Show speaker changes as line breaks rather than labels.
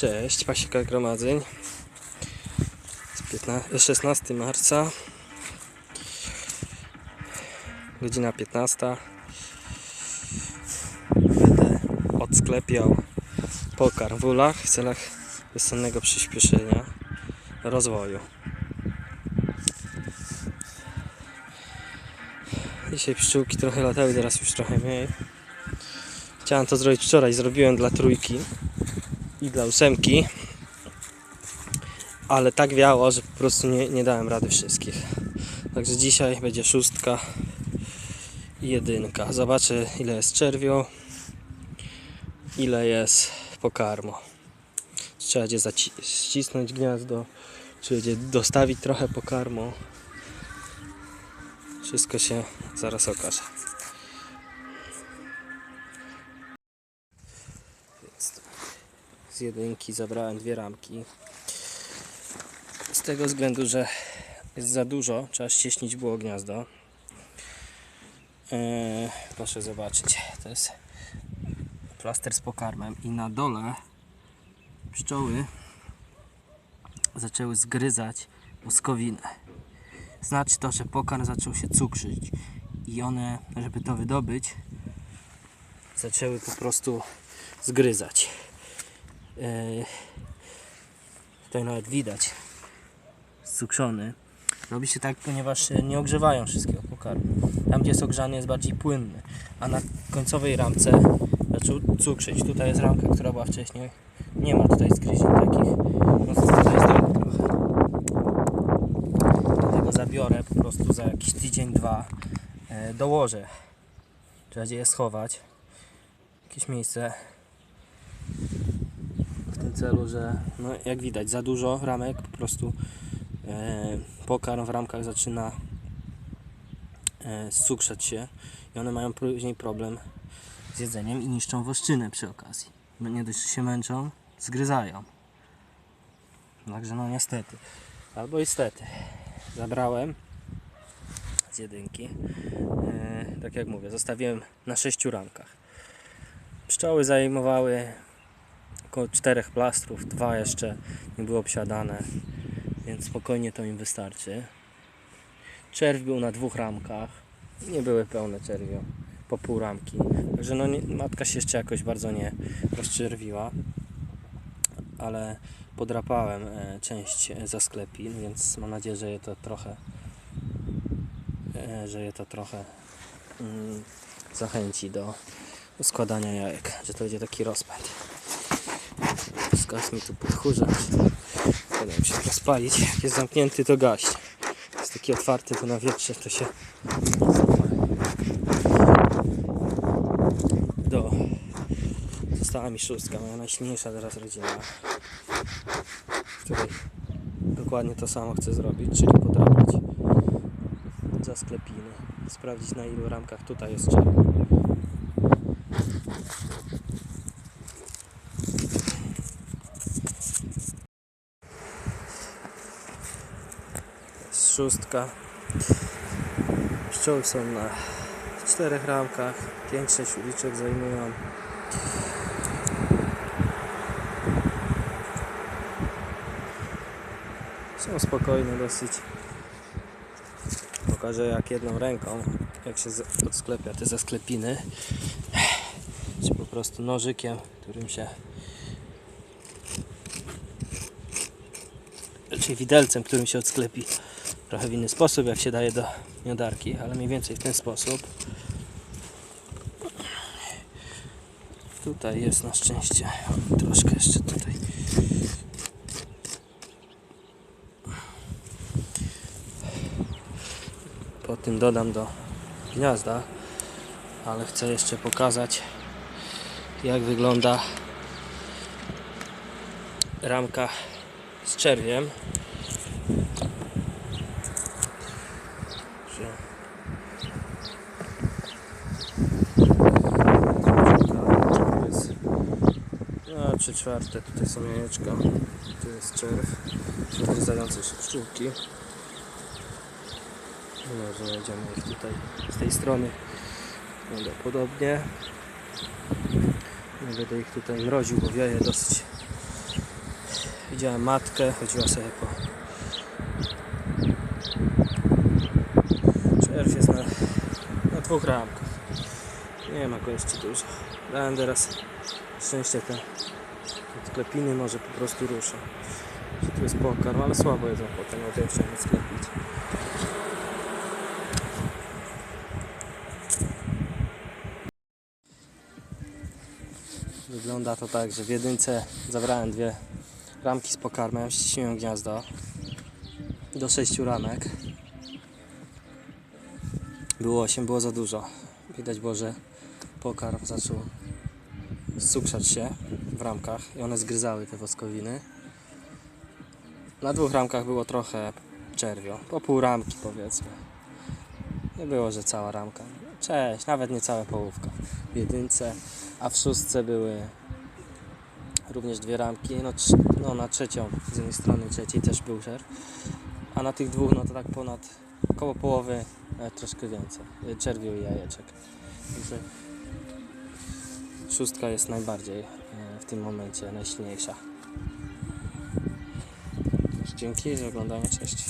Cześć, Pasika Gromadzeń. Jest 15, 16 marca. Godzina 15. Będę odsklepiał pokarm w ulach w celach wiosennego przyspieszenia rozwoju. Dzisiaj pszczółki trochę latały, teraz już trochę mniej. Chciałem to zrobić wczoraj, zrobiłem dla trójki i dla ósemki. Ale tak wiało, że po prostu nie, nie dałem rady wszystkich. Także dzisiaj będzie szóstka i jedynka. Zobaczę ile jest czerwią, ile jest pokarmu. Czy Trzeba będzie ścisnąć gniazdo, czy będzie dostawić trochę pokarmu. Wszystko się zaraz okaże. Z jedynki zabrałem dwie ramki. Z tego względu, że jest za dużo, trzeba ścieśnić było gniazdo. Eee, proszę zobaczyć, to jest plaster z pokarmem i na dole pszczoły zaczęły zgryzać łuskowinę. Znaczy to, że pokarm zaczął się cukrzyć i one, żeby to wydobyć, zaczęły po prostu zgryzać. Eee, tutaj nawet widać cukrzony. Robi się tak, ponieważ e, nie ogrzewają wszystkiego pokarmu. Tam, gdzie jest ogrzany, jest bardziej płynny, a na końcowej ramce zaczął cukrzyć. Tutaj jest ramka, która była wcześniej. Nie ma tutaj zgryzień takich. No to tutaj jest drogo trochę. Dlatego zabiorę po prostu za jakiś tydzień, dwa. E, dołożę. Trzeba je schować. Jakieś miejsce tym celu, że no jak widać za dużo ramek po prostu e, pokarm w ramkach zaczyna e, się i one mają później problem z jedzeniem i niszczą woszczynę przy okazji. Nie dość, że się męczą, zgryzają. Także no niestety. Albo niestety. Zabrałem z jedynki. E, tak jak mówię, zostawiłem na sześciu ramkach. Pszczoły zajmowały około czterech plastrów, dwa jeszcze nie było obsiadane, więc spokojnie to im wystarczy. Czerw był na dwóch ramkach, nie były pełne czerwio, po pół ramki, także no nie, matka się jeszcze jakoś bardzo nie rozczerwiła, ale podrapałem e, część e, zasklepin, więc mam nadzieję, że je to trochę e, że je to trochę mm, zachęci do składania jajek, że to będzie taki rozpęd. Mi tu podchórza. Uda mi się rozpalić. Jak jest zamknięty, to gaś. Jest taki otwarty, to na wietrze to się. Do. Została mi szóstka, moja najsilniejsza teraz rodzina. Której dokładnie to samo chcę zrobić, czyli podrapać za sklepiny. Sprawdzić na ilu ramkach tutaj jest czerwony. jest szóstka. Pszczoły są na czterech ramkach, 5-6 uliczek zajmują. Są spokojne dosyć. Pokażę jak jedną ręką, jak się odsklepia te zasklepiny. Czy po prostu nożykiem, którym się czyli widelcem, którym się odsklepi trochę w inny sposób, jak się daje do miodarki, ale mniej więcej w ten sposób. Tutaj jest na szczęście troszkę jeszcze tutaj. Po tym dodam do gniazda, ale chcę jeszcze pokazać jak wygląda ramka z czerwiem. Że- Tu jest trzy czwarte, tutaj są jajeczka, tu jest czerw, odgryzające się pszczółki. No, znajdziemy ich tutaj z tej strony. Będę podobnie. Nie będę ich tutaj mroził, bo wieje dosyć Widziałem matkę, chodziła sobie po... Czerw jest na, na dwóch ramkach. Nie ma go jeszcze dużo. Dałem teraz szczęście te sklepiny może po prostu ruszę. Że tu jest pokarm, ale słabo jedzą potem, no to jeszcze nie sklepić. Wygląda to tak, że w jedynce zabrałem dwie ramki z pokarmem, ściśniłem gniazdo do sześciu ramek. Było 8, było za dużo. Widać było, że pokarm zaczął sukrzać się w ramkach i one zgryzały te woskowiny. Na dwóch ramkach było trochę czerwio, po pół ramki powiedzmy. Nie było, że cała ramka. Cześć, nawet nie cała połówka w jedynce, a w szóstce były również dwie ramki. No, no na trzecią, z jednej strony trzeciej też był czerw, a na tych dwóch no to tak ponad koło połowy, nawet troszkę więcej, y, czerwiu i jajeczek. Także szóstka jest najbardziej y, w tym momencie najsilniejsza. Dzięki za oglądanie, cześć.